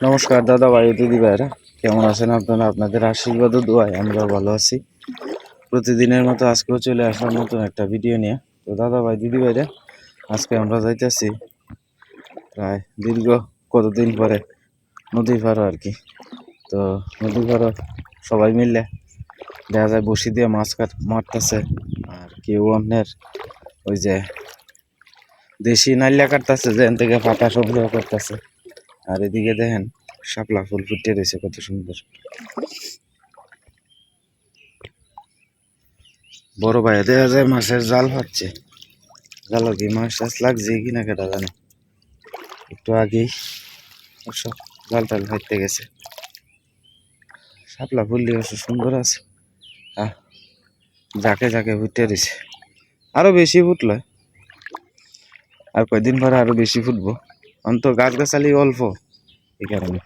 নমস্কার দাদা ভাই দিদি ভাইরা কেমন আছেন আপনারা? আপনাদের আশীর্বাদ ও দোয়ায় আমরা ভালো আছি। প্রতিদিনের মতো আজকেও চলে আসলাম নতুন একটা ভিডিও নিয়ে। তো দাদা ভাই দিদি ভাইরা আজকে আমরা যাইতেছি প্রায় দীর্ঘ কতদিন পরে? নদী পাড়ো আর কি। তো নদী পাড়ো সবাই মিললে দেখা যায় বসি দিয়ে মাছ কাট মারতেছে। আর কেউ আপনার ওই যে দেশি নাইলা কাটতেছে যেখান থেকে পাতা সংগ্রহ করতেছে। আর এদিকে দেখেন শাপলা ফুল ফুটে রয়েছে, কত সুন্দর। বড় ভাই দেখা যায় মাছের জাল হচ্ছে জালো কি মাছ টাছ লাগছে কিনা কেটা জানে। একটু আগেই অবশ্য জাল টাল ফাইতে গেছে। শাপলা ফুললি অবশ্য সুন্দর আছে। আহ যাকে যাকে ফুটে রয়েছে। আরও বেশি ফুটলো। আর কয়দিন পরে আরও বেশি ফুটবো। অন্ত গাছ গাছালি অল্প। এই কারণে।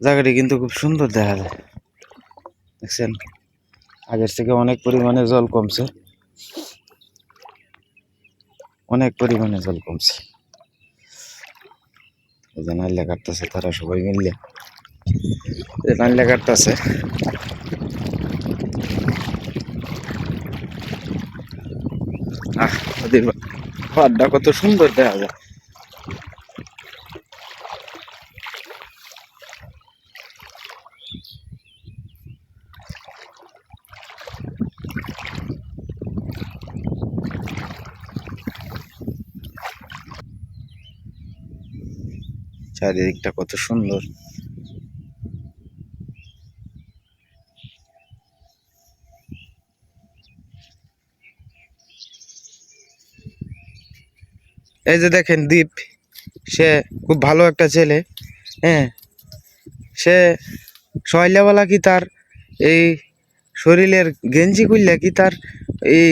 জায়গাটি কিন্তু খুব সুন্দর দেখা যায়। দেখছেন? আগের থেকে অনেক পরিমাণে জল কমছে। অনেক পরিমাণে জল কমছে। এই যে কাটতেছে, তারা সবাই মিললে নাইলে কাটতেছে। আহ কত সুন্দর দেখা যায়। চারিদিকটা কত সুন্দর। এই যে দেখেন দীপ সে খুব ভালো একটা ছেলে হ্যাঁ। সে সয়লাবেলা কি তার এই শরীরের গেঞ্জি খুললে কি তার এই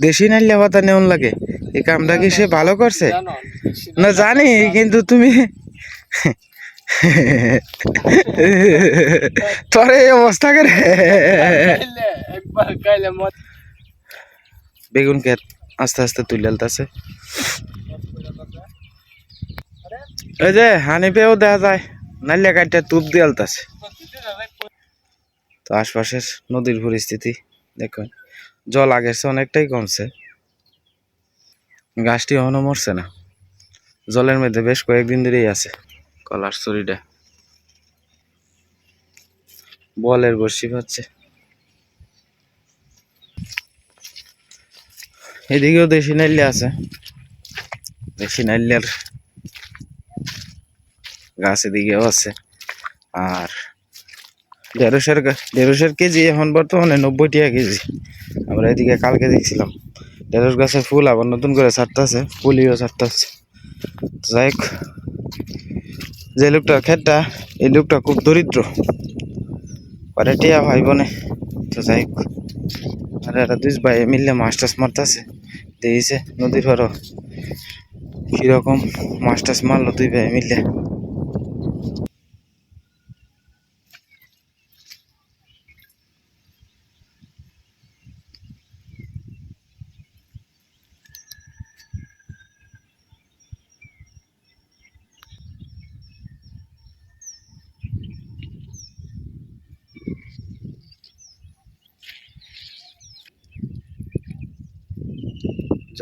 দেশি নাইলে পাতা নেওয়ান লাগে? এই কামটা কি সে ভালো করছে? না জানি কিন্তু তুমি তোর এই অবস্থা করে। বেগুন ক্ষেত আস্তে আস্তে তুলে আলতাছে। এই যে, হানি পেয়েও দেখা যায়, নাইলে কাটটা তুপ দিয়ে আলতাছে। তো আশপাশের নদীর পরিস্থিতি, দেখুন, জল আগের অনেকটাই কমছে। গাছটি এখনও মরছে না। জলের মধ্যে বেশ কয়েকদিন ধরেই আছে। কলার শরীরে বলের বর্ষি পাচ্ছে এদিকেও দেশি নাইলে আছে। দেশি নাইলের গাছ এদিকেও আছে। আর গা- ঢেঁড়সের কেজি এখন বর্তমানে নব্বই টাকা কেজি। আমরা এদিকে কালকে দেখছিলাম। ঢেঁড়স গাছে ফুল আবার নতুন করে ছাড়তেছে ফুলিও ছাড়তেছে। যাই হোক। যে লোকটা খেতটা এই লোকটা খুব দরিদ্র। পরে টিয়া ভাই বোনে। তো যাই আর এরা দুই ভাই মিললে মাছ টাছ মারতেছে। দিয়েছে নদীর পারো কীরকম মাছ টাছ মারলো দুই ভাই মিললে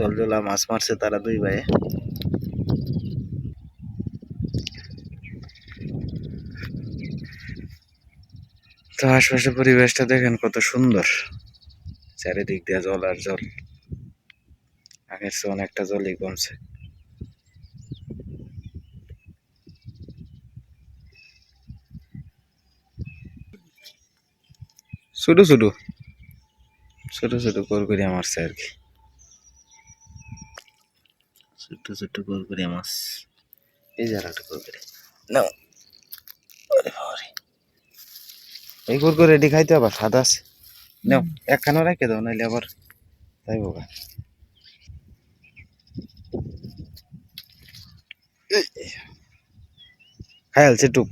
জল জলা, মাছ মারছে তারা দুই ভাই। তো আশপাশে পরিবেশটা দেখেন কত সুন্দর। চারিদিক দিয়ে জল আর জল। আগের চেয়ে অনেকটা জলই কমছে। ছোটো ছোটো ছোটো ছোটো করকরিয়া মারছে আর কি। ছোট্ট ছোট্ট করকরিয়া মাছ এই আর একটা করকরি নাও। এই করকরি এটি খাইতে আবার সাদা আছে নাও একখানা রেখে দাও নাইলে আবার তাই বোকা খায়ালছে টুপ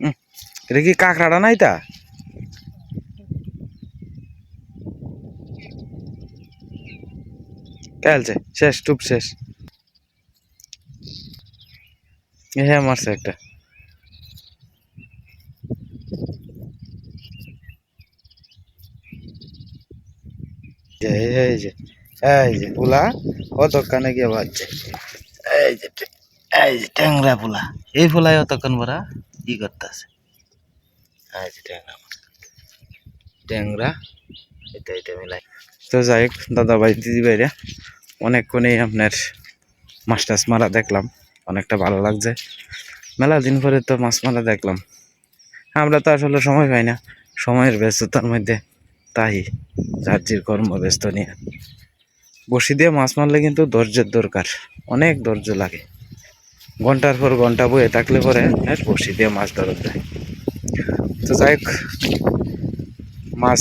উম, এটা কি কাঁকড়াটা নাই তা খেলছে, শেষ টুপ শেষ। হ্যাঁ মারছে একটা। এই যে এই যে পোলা কতক্ষণে গিয়ে বাজছে এই যে এই যে ট্যাংরা পোলা। এই পোলাই অতক্ষণ বড়া? কি করতেছে? এই যে ট্যাংরা ট্যাংরা, এটা এটা মিলাই। তো যাই দাদা ভাই দিদি ভাইরা অনেকক্ষণই আপনার মাছ টাছ মারা দেখলাম। অনেকটা ভালো লাগছে। মেলা দিন পরে তো মাছ মারা দেখলাম। আমরা তো আসলে সময় পাই না। সময়ের ব্যস্ততার মধ্যে তাই রাজ্যের কর্ম ব্যস্ত নিয়ে। বসি দিয়ে মাছ মারলে কিন্তু ধৈর্যের দরকার। অনেক ধৈর্য লাগে। ঘণ্টার পর ঘণ্টা বয়ে থাকলে পরে বসি দিয়ে মাছ ধরা যায় তো যাই হোক, মাছ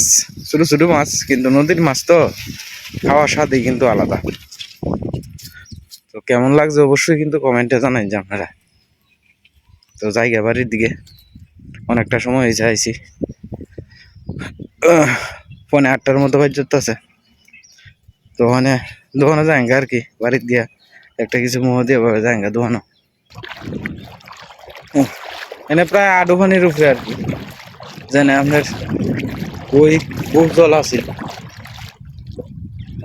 ছোটো ছোটো মাছ, কিন্তু নদীর মাছ তো খাওয়ার স্বাদই কিন্তু আলাদা। তো কেমন লাগছে অবশ্যই কিন্তু কমেন্টে জানাই যে আপনারা। তো জায়গা বাড়ির দিকে অনেকটা সময় হয়েছে আহ, পৌনে আটটার মতো বাজ আছে ওখানে দোকানে যায়গা আর কি বাড়ির দিয়া একটা কিছু মোহ দিয়ে ভাবে যায়গা দোকানো এনে প্রায় ওখানের উপরে আর কি। জানে আপনার ওই বুক জল আছে।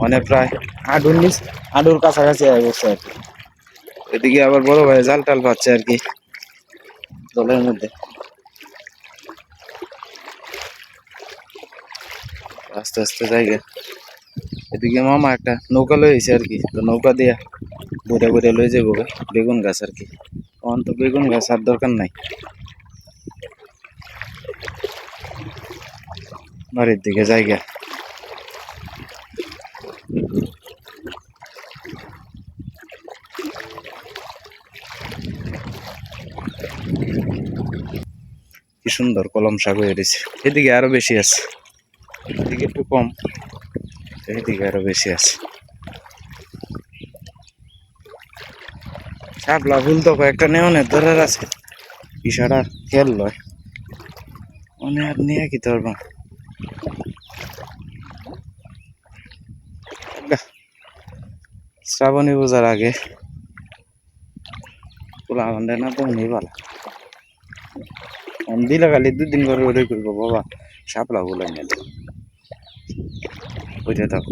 মানে প্রায় আডুর নিচ আডুর কাছাকাছি হয়ে গেছে আর কি। এদিকে আবার বড় ভাই জাল টাল পাচ্ছে আর কি। জলের মধ্যে। আস্তে আস্তে জায়গা এদিকে মামা একটা নৌকা লয়েছে আর কি তো নৌকা দিয়া বইটা বইটা লয়ে যাব বেগুন গাছ আর কি। তখন তো বেগুন গাছ আর দরকার নাই। বাড়ির দিকে জায়গা সুন্দর কলম শাক হয়ে রয়েছে। এদিকে আরও বেশি আছে। এদিকে একটু কম। এদিকে আরও বেশি আছে। শাপলা ফুল তো কয়েকটা নেওয়ানের ধরার আছে। ইশারা খেল লয়। মনে আর নিয়ে কি তোর বা শ্রাবণী পূজার আগে। পোলা আমাদের না তো নেই ভালো দিলে খালি দুদিন করে ওরে করব বাবা সাপলা বলে নিয়ে ওইটা থাক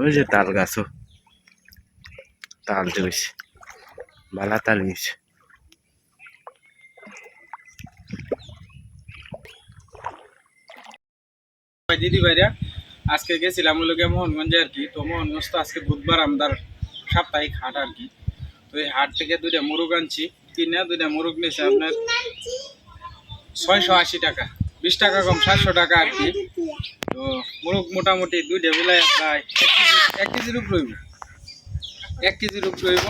ওই যে তাল গাছও তাল দিয়েছে ভালা তাল গেছে দিদি ভাইরা আজকে গেছিলাম লোকে মোহনগঞ্জে আর কি। তো মোহনগঞ্জ তো আজকে বুধবার আমাদের সাপ্তাহিক হাট আর কি। হাট থেকে দুইটা মুরগ আনছি, কিনে দুইটা মুরগ নিয়েছে আপনার ছয়শো আশি টাকা, বিশ টাকা কম, সাতশো টাকা আর কি। তো মুরগ মোটামুটি দুইটা মিলাই প্রায় এক কেজি, এক কেজির উপর হইব। এক কেজির উপর হইব।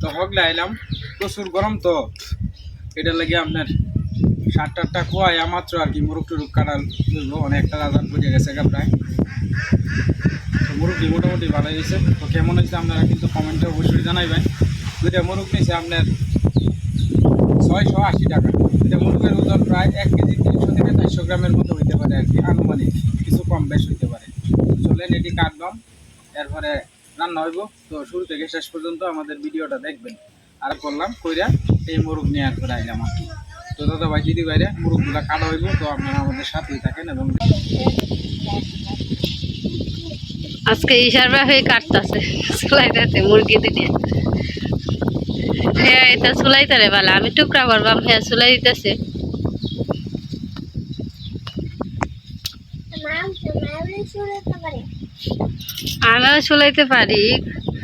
তো হগলে আইলাম, প্রচুর গরম তো, এটা লাগে আপনার সাত আটটা খোয়াই মাত্র আর কি মুরগ টুরুগ কাটাল বুঝলো অনেকটা রাজান বুঝে গেছে গা প্রায়। তো মুরগটি মোটামুটি ভালো হয়েছে তো কেমন হয়েছে আপনারা কিন্তু কমেন্টে অবশ্যই জানাইবেন। দুইটা মুরগ নিয়েছে আপনার ছয়শো আশি টাকা। দুইটা মুরগের ওজন প্রায় এক কেজি তিনশো থেকে চারশো গ্রামের মতো হইতে পারে আর কি, আনুমানিক কিছু কম বেশ হইতে পারে। চলেন এটি কাটবাম এরপরে রান্না হইব। তো শুরু থেকে শেষ পর্যন্ত আমাদের ভিডিওটা দেখবেন। আর করলাম, কইরা এই মুরগ নিয়ে আর করে আইলাম আর তো দাদা ভাই, দিদি ভাইরা মুরগগুলা কাটা হইব, তো আপনারা আমাদের সাথেই থাকেন এবং আজকে ইশার বাপে কাটতাছে মুরগি দিয়ে হ্যাঁ এটা চুলাইতে রে বালা। আমি টুকরা করবাম হ্যাঁ চুলাই দিতেছে। আমিও চুলাইতে পারি,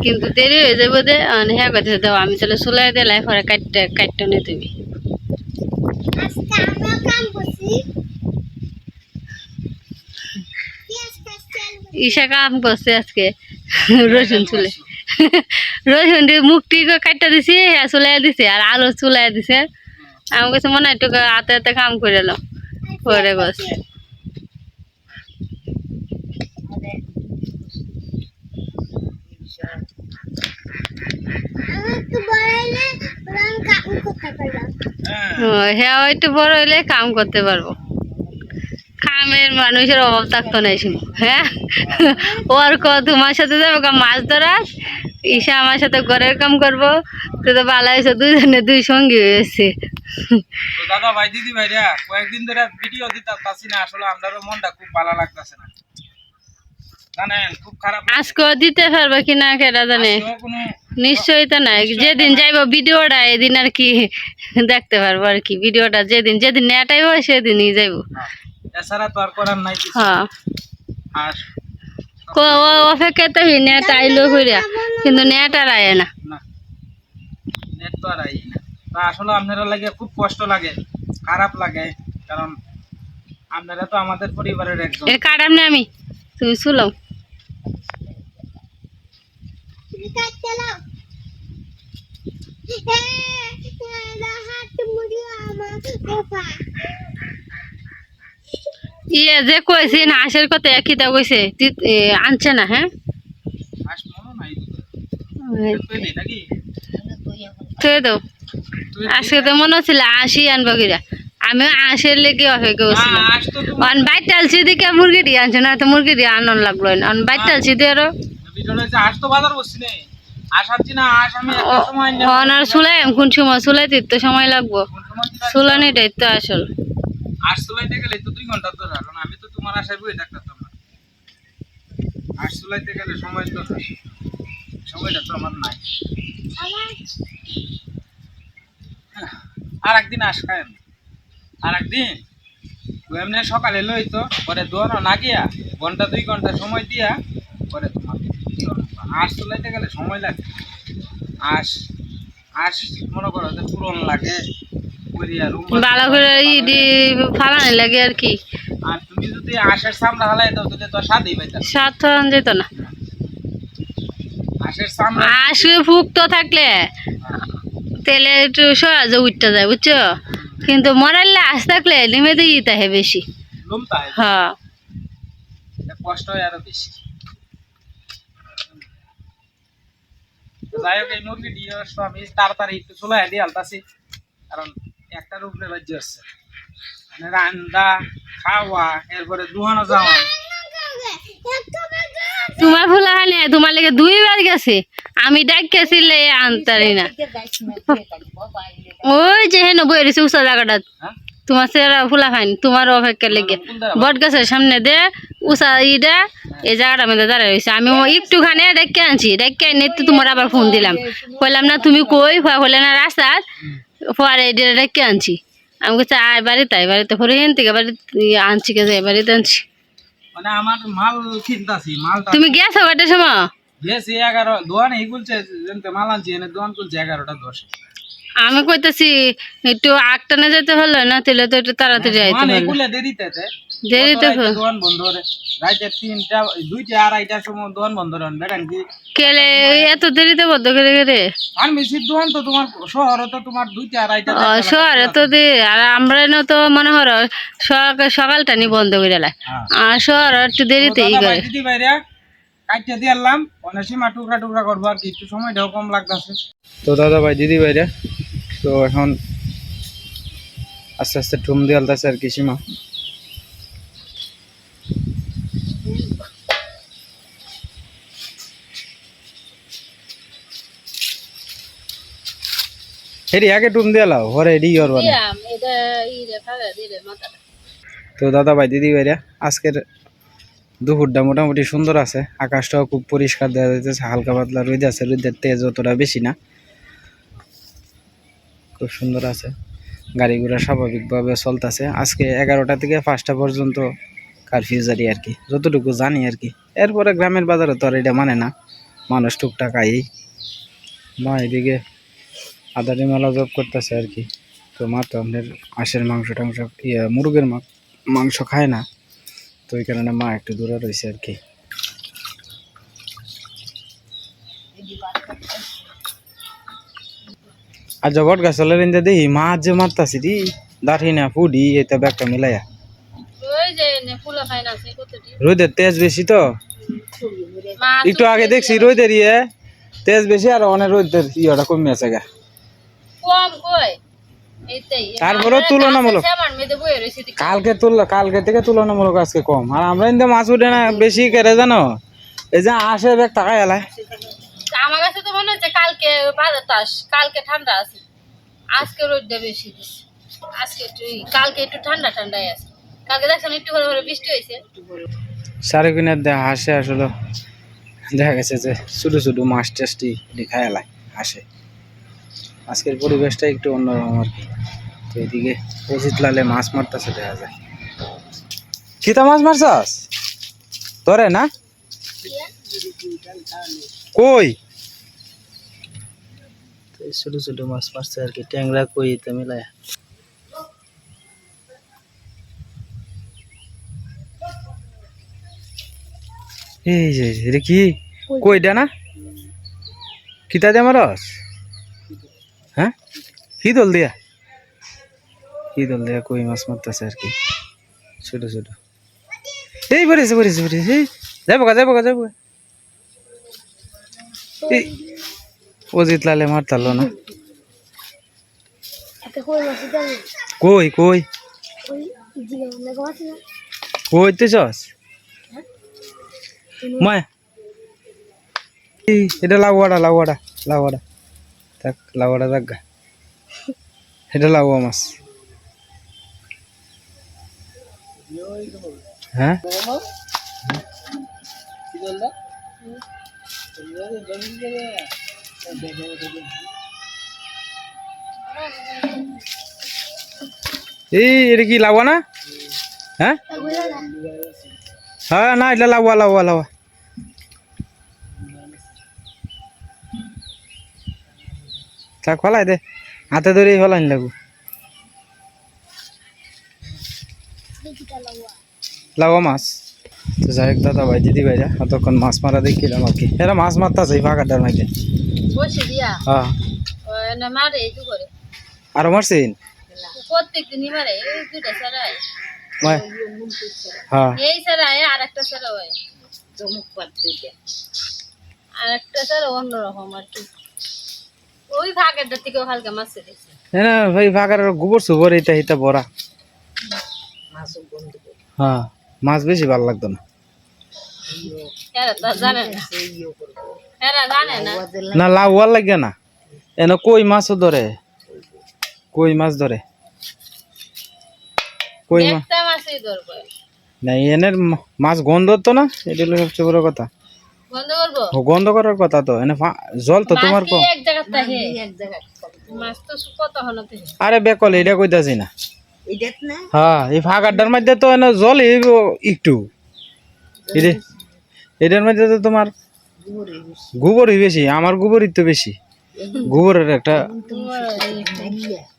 কিন্তু দেরি হয়ে যাব দে হ্যাঁ কথা দাও, আমি তাহলে চুলাই দিলাই, পরে কাটতে কাটতে নে তুমি ঈশা কাম করছে আজকে, রসুন চুলে। রসুন দিয়ে মুখটি কাটটা দিছি হ্যাঁ চুলাই দিছে আর আলু চুলাই দিছে। আমি কাছে মনে হয় একটু হাতে হাতে কাম করে এলাম পরে বস হ্যাঁ একটু বড় হইলে কাম করতে পারব। কামের মানুষের অভাব থাকতো না হ্যাঁ? ওর ক তোমার সাথে যাব মাছ ধরার ঈশা আমার সাথে ঘরের কাম করব তো তো ভালো হয়েছে দুইজনে দুই সঙ্গী হয়েছে তো দাদা ভাই দিদি ভাইরা কয়েকদিন ধরে ভিডিও দিতে পারছি না আসলে আমারও মনটা খুব ভালো লাগতেছে না। জানেন খুব খারাপ লাগছে। আজকেও দিতে পারবে কিনা কেটা জানে। নিশ্চয়ই তো না যেদিন যাইবো ভিডিওটা এদিন আর কি দেখতে পারব আর কি। ভিডিওটা যেদিন যেদিন নেট আইব সেদিনই যাইবো। না। এছাড়া তো আর করার নাই হ্যাঁ। আর অপেক্ষা তো নেট আইলো কইরা কিন্তু নেট আর আয় না। নেট তো আর আই না। তা আসলে আপনারা লাগে খুব কষ্ট লাগে খারাপ লাগে কারণ আপনারা তো আমাদের পরিবারের একজন। এর কাটাম না আমি? তুমি শুলাও ইয়ে যে কইছি না হাঁসের কথা কইছে তি- এ, আনছে না হ্যাঁ? তো আশি লেগে অপেক্ষা তো অন দিকে মুরগি দিয়ে আনছে না তো মুরগি দিয়ে আনন লাগল অন বাইট টালছি দিয়ে আরও তো চুলাই কোন সময় চুলাই দিতে সময় লাগবো? চুলানিটাই তো আসল। আস চলাইতে গেলে তো দুই ঘণ্টা ধরে কারণ আমি তো তোমার আশায় বই থাকতাম না। আস চলাইতে গেলে সময় তো সময়টা তো আমার নাই। আর একদিন আস খায় আর একদিন এমনি সকালে লই তো, পরে দোয়ানো না গিয়া, ঘণ্টা দুই ঘণ্টা সময় দিয়া, পরে তোমার। আঁশ চলাইতে গেলে সময় লাগে। আস আস মনে করো যে পুরন লাগে। ভালো করে। ফালানি লাগে আর কি। আর তুমি যদি আঁশের সামরা হালাই দাও তাহলে তো স্বাদই পাইতা স্বাদ থন যেত না। আঁশের সামরা আসবে ফুক্ত থাকলে। তেলে একটু সহজে উঠতে যায় বুঝছ? কিন্তু আস থাকলে লিমে দিয়ে হয় বেশি। লুমতা হ্যাঁ। কষ্ট হয় আরও বেশি। যাই হোক এই মুরগি দিয়ে আমি তাড়াতাড়ি একটু চলে দিয়ে আলতাছি। কারণ একটার উপরে বাজ্য আসছে মানে রান্দা খাওয়া এরপরে দুহানো যাওয়া তোমার ফুলা হানি তোমার লেগে দুইবার গেছে। আমি ডাক গেছিলে আনতারি না। ওই যে হেন বই রয়েছে উষা জায়গাটা। হ্যাঁ? তোমার সেরা ফুলা খাইন তোমার অপেক্ষা লেগে। বট গাছের সামনে দে উষা ইটা এই জায়গাটার মধ্যে দাঁড়ায় রয়েছে আমি একটুখানে ডেকে আনছি ডেকে তো তোমার আবার ফোন দিলাম। কইলাম না তুমি কই হলে না রাস্তার। পরে এটা ডেকে আনছি? আমি বলছি আয় বাড়িতে আয় বাড়িতে। পরে হেন থেকে ইয়ে আনছি কে বাড়িতে আনছি। মানে আমার মাল কিনতাছি মালটা তুমি গেছো বাড়িতে সময়? গেছি এগারো দোয়ান এই খুলছে মাল আনছি এনে দোয়ান খুলছে এগারোটা দশ। আমি কইতাছি একটু আটটা না যেতে হলো না তাহলে তো একটু তাড়াতাড়ি দেরিতে দেরিতে রাইতে বন্ধ করে। রাইতে তিনটা দুইটা আড়াইটার সময় দোয়ান বন্ধ করেন বেটান কি? কেলে এত দেরিতে বদ্ধ করে করে আর বেশি দোয়ান তো তোমার শহরে তো তোমার দুইটা আড়াইটা শহরে তো দে আর আমরা না তো মনে হর সকাল সকালটা নি বন্ধ করে লাই। হ্যাঁ। আর শহর একটু দেরিতেই করে। দিদি বাইরে কাটতে দিয়ে আনলাম। অনেক সীমা টুকরা টুকরা করব আর কি একটু সময়টাও কম লাগতেছে। তো দাদা ভাই দিদি ভাইরা তো এখন আস্তে আস্তে ঠুম দিয়ে আলতাছে আর কি সীমা। হেরি আগে টুম দিয়ে লাও ঘরে এডি করবা না। তো দাদা ভাই দিদি ভাইরা আজকের দুপুরটা মোটামুটি সুন্দর আছে। আকাশটাও খুব পরিষ্কার দেখা যাইতেছে হালকা পাতলা রোদ আছে রোদের তেজ অতটা বেশি না। খুব সুন্দর আছে। গাড়ি ঘোড়া স্বাভাবিকভাবে চলতেছে। আজকে এগারোটা থেকে পাঁচটা পর্যন্ত কারফিউ জারি আর কি, যতটুকু জানি আর কি। এরপরে গ্রামের বাজারে তো আর এটা মানে না, মানুষ টুকটাক আই মা এদিকে আদারি মেলা জব করতেছে আর কি। তো মা তো আমাদের হাঁসের মাংস টাংস ইয়ে মুরগের মাংস খায় না। তো ওই কারণে মা একটু দূরে রয়েছে আর কি। আর জগৎ গাছ চলে রেঞ্জে দিই মাছ যে মারতাছি দি দাঁড়ি না, ফুডি, এটা ব্যাগটা মিলাইয়া ওই যে ফুলা খাই না কতটি রোদের তেজ বেশি তো। একটু আগে দেখছি রোদের ইয়ে তেজ বেশি আর অনেক রোদের ইয়েটা কমে আছে গা। তারপরেও তুলনামূলক। কালকে তুলনা কালকে থেকে তুলনামূলক আজকে কম। আর আমরা কিন্তু মাছ উঠে না বেশি কেড়ে জানো? এই যে আসে এক টাকা এলায়। আমার কাছে তো মনে হচ্ছে কালকে বাজারটা আস- কালকে ঠান্ডা আছে। আজকে রোদটা বেশি দিচ্ছে আজকে একটু কালকে একটু ঠান্ডা ঠান্ডাই আছে। কালকে দেখছেন একটু করে করে বৃষ্টি হয়েছে। সাড়ে কিনার দেখা হাসে আসলে। দেখা গেছে যে ছোটো ছোটো মাছ টেস্টি খায় এলায় হাসে। আজকের পরিবেশটা একটু অন্যরকম আর কি। তো এদিকে অজিত লালে মাছ মারতেছে দেখা যায়। কিতা মাছ মারছাস? ধরে না? কই? ছোট ছোট মাছ মারছে আর কি ট্যাংরা কই তো মিলায়? এই যে এটা কি? কইটা না? কিতা দিয়ে মারস? হ্যাঁ? কি দল দিয়া? কি দল দিয়া কই মাছ মারতেছে আর কি? ছোট ছোট। এই পড়েছে পড়েছে পড়েছে এই যাব গা যাব গা যাব এই অজিত লালে মারতালো না। কই কই কই? তো চস মায় এই এটা লাউয়াটা লাউয়াটা লাউয়াটা থাক লাউয়াটা থাক গা এটা লাউয়া মাছ হ্যাঁ এই এটা কি লাউয়া না হ্যাঁ হ্যাঁ না এটা লাউয়া লাউয়া লাউয়া থাক ফেলাই দে। হাতে ধরেই ফেলাইন লাগু লাউয়া মাছ। তো যাই হোক দাদা ভাই দিদি ভাইরা এতক্ষণ মাছ মারা দেখিলাম আর কি। এরা মাছ মারতাছে এই ফাঁকাটার দিয়া? হ্যাঁ। তো আরও মারছিন? প্রত্যেক দিনই মারে দুটা ছাড়াই। এই ছাড়াই আর একটা ছাড়া হয় চমক পাত দুইটা আর একটা ছাড়া অন্যরকম আর কি। ওই ভাগেরটা থেকেও হালকা মাছ দিয়েছে না ভাই ফাঁকার গোবর সুবর এটা এটা বড়া। হ্যাঁ মাছ বেশি ভালো লাগতো না। না। লাউয়ার লাগে না। এনে কই মাছও ধরে। কই মাছ ধরে? কই মাছ একটা মাছই ধরবো। না এনের মা- মাছ গন্ধ তো না? এটা হলো সবচেয়ে বড় কথা। বন্ধ করব? গন্ধ করার কথা তো। এনে ফা- জল তো তোমার কি এক জায়গায় থাকে। এক জায়গায় মাছ তো কত আরে বেকল এটা কইতাছি না। হ্যাঁ এই ফাঁকাটার মধ্যে তো এনে জল একটু। এরে এটার মধ্যে তো তোমার গোবরই বেশি। আমার গোবরই তো বেশি। গোবরের একটা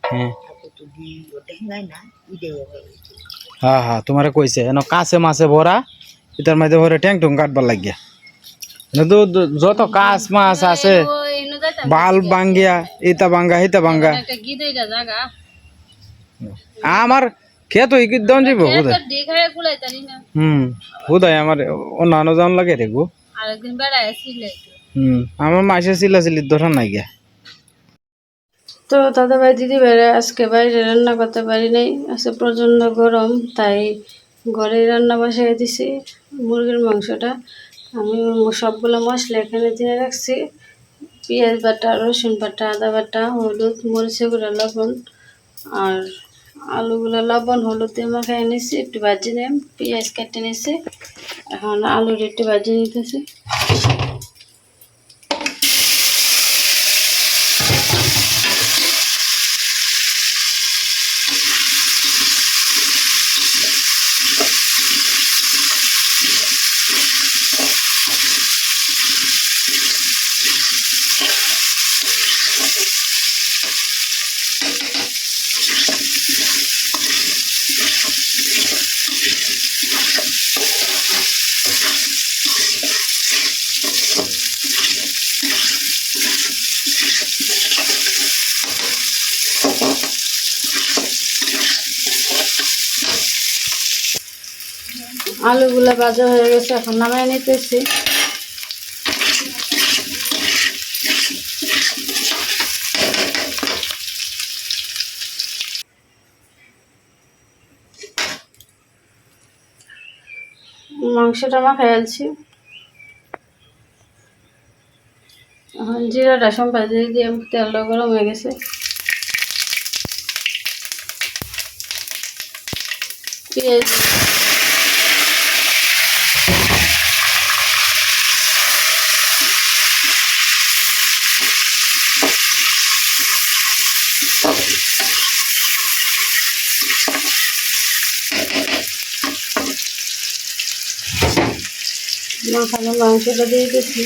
হ্যাঁ। হ্যাঁ হ্যাঁ তোমারে কইছে এন কাছে মাছে ভরা এটার মধ্যে ভরে ট্যাং টুং কাটবার লাগিয়া। এনে তো দ- যত কাছ মাছ আছে বাল বাঙ্গিয়া ইতা বাঙ্গা হিতা বাঙ্গা আমার খেত দন যাব না। হুম বোধহয় আমার অন্যান্য জন লাগে রে গো। হুম আমার মাসে চিল্লা চিল্লির ধরা নাই গিয়া তো দাদা ভাই দিদি ভাইরা আজকে বাইরে রান্না করতে পারি নাই। আজকে প্রচণ্ড গরম, তাই ঘরে রান্না বসাই দিছি মুরগির মাংসটা। আমি সবগুলো মশলা এখানে দিয়ে রাখছি। পেঁয়াজ বাটা, রসুন বাটা, আদা বাটা, হলুদ মরিচে গুঁড়া, লবণ আর আলুগুলো লবণ, হলুদ দিয়ে মাখাই নিছি, একটু ভাজি নিলাম পেঁয়াজ কেটে নিছি। এখন আলুর একটু ভাজি নিতেছি। মাছগুলো ভাজা হয়ে গেছে, এখন নামায় নিতেছি। মাংসটা মাখা ফেলছি এখন জিরাটা সম্পাদি দিয়ে তেলটা গরম হয়ে গেছে। পেঁয়াজ মাংসটা দিয়ে দিচ্ছি।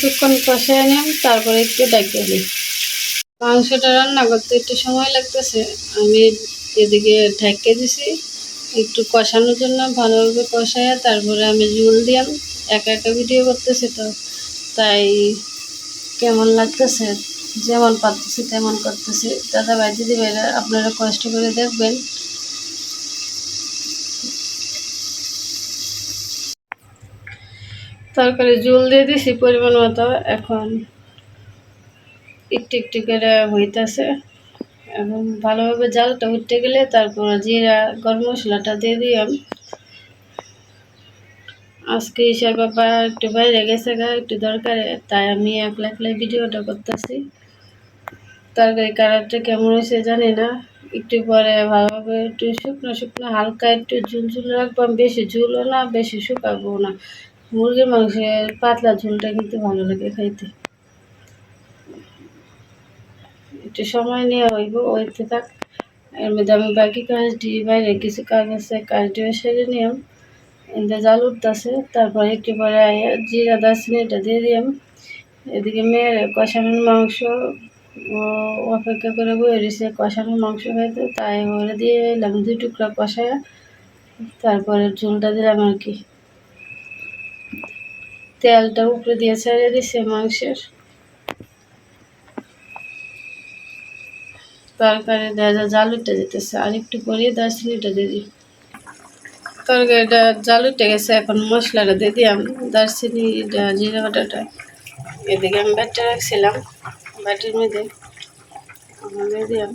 কিছুক্ষণ কষায় নিলাম তারপরে একটু ডাকিয়ে দিই। মাংসটা রান্না করতে একটু সময় লাগতেছে, আমি এদিকে ঢেকে দিছি। একটু কষানোর জন্য ভালোভাবে কষায় তারপরে আমি জল দিলাম। একা একা ভিডিও করতেছি তো, তাই কেমন লাগতেছে? যেমন পারতেছি তেমন করতেছি। দাদা ভাই দিদি ভাইরা আপনারা কষ্ট করে দেখবেন। তরকারি জল দিয়ে দিছি পরিমাণ মতো। এখন একটু একটু করে হইতেছে। এবং ভালোভাবে জালটা উঠতে গেলে তারপর জিরা, গরম মশলাটা দিয়ে দিলাম আজকে ঈশার বাবা একটু বাইরে গেছে গা, একটু দরকারে, তাই আমি একলা একলাই ভিডিওটা করতেছি। তরকারি কালারটা কেমন হয়েছে জানি না। একটু পরে ভালোভাবে একটু শুকনো শুকনো, হালকা একটু ঝুল ঝুল রাখবাম বেশি ঝুলও না, বেশি শুকাবো না। মুরগির মাংসের পাতলা ঝোলটা কিন্তু ভালো লাগে খাইতে। একটু সময় নিয়ে হইব ওইতে থাক। এর মধ্যে আমি বাকি কাজটি বাইরে কিছু কাজ আছে কাজটিও সেরে নিলাম এতে জাল উঠতেছে, তারপরে একটু পরে জিরা দারচিনিটা দিয়ে দিলাম এদিকে মেয়ের কষানোর মাংস অপেক্ষা করে বয়ে রয়েছে, কষানোর মাংস খাইতে। তাই ওরা দিয়ে এলাম দুই টুকরা কষায়া, তারপরে ঝোলটা দিলাম আর কি। তেলটা উপরে দিয়ে ছেড়ে দিছে মাংসের তরকারি দেওয়া যা জাল উঠে যেতেছে আর একটু পরে দারচিনিটা দিয়ে দিই। তরকারিটা জাল উঠে গেছে, এখন মশলাটা দিয়ে দিলাম। দারচিনিটা, জিরা বাটাটা। এদিকে আমি ব্যাটটা রাখছিলাম, বাটির মধ্যে দিয়ে দিলাম।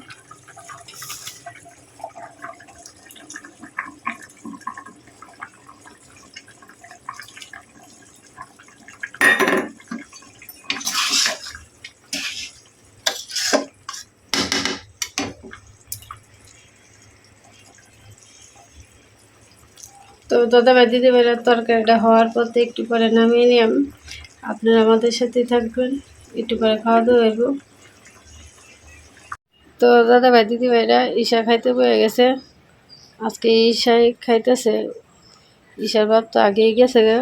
দাদা ভাই দিদি ভাইয়ের তরকারিটা হওয়ার তো একটু পরে নামিয়ে নিলাম। আপনারা আমাদের সাথে থাকবেন, একটু পরে খাওয়া দাওয়া হইব তো দাদা ভাই দিদি ভাইরা ঈশা খাইতে বয়ে গেছে। আজকে ঈশাই খাইতেছে। ঈশার বাপ তো আগেই গেছে গে।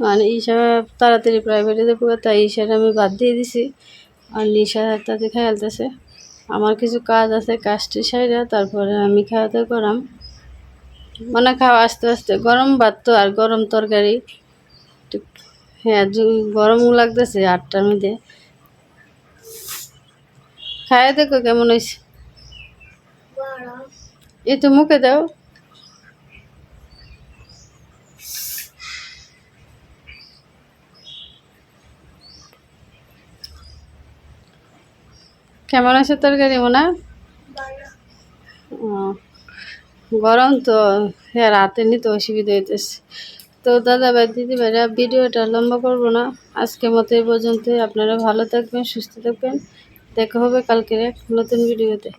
মানে ঈশা তাড়াতাড়ি প্রাইভেটে দেবো তাই ঈশার আমি বাদ দিয়ে দিছি। আর নিশা তাতে খেয়ালতেছে আমার কিছু কাজ আছে, কাজটি সাইরা তারপরে আমি খাওয়া দাওয়া করাম। মানে খাওয়া আস্তে আস্তে। গরম ভাত তো, আর গরম তরকারি। হ্যাঁ গরম লাগতেছে আটটার মধ্যে। খায় দেখো কেমন হয়েছে এই তো মুখে দাও। কেমন আছে তরকারি, মনে? ও। গরম তো হ্যাঁ রাতে নিতে অসুবিধা হইতেছে। তো দাদা ভাই, দিদি ভাইরা ভিডিওটা লম্বা করব না। আজকে মতো এই পর্যন্তই। আপনারা ভালো থাকবেন, সুস্থ থাকবেন। দেখা হবে কালকের এক নতুন ভিডিওতে।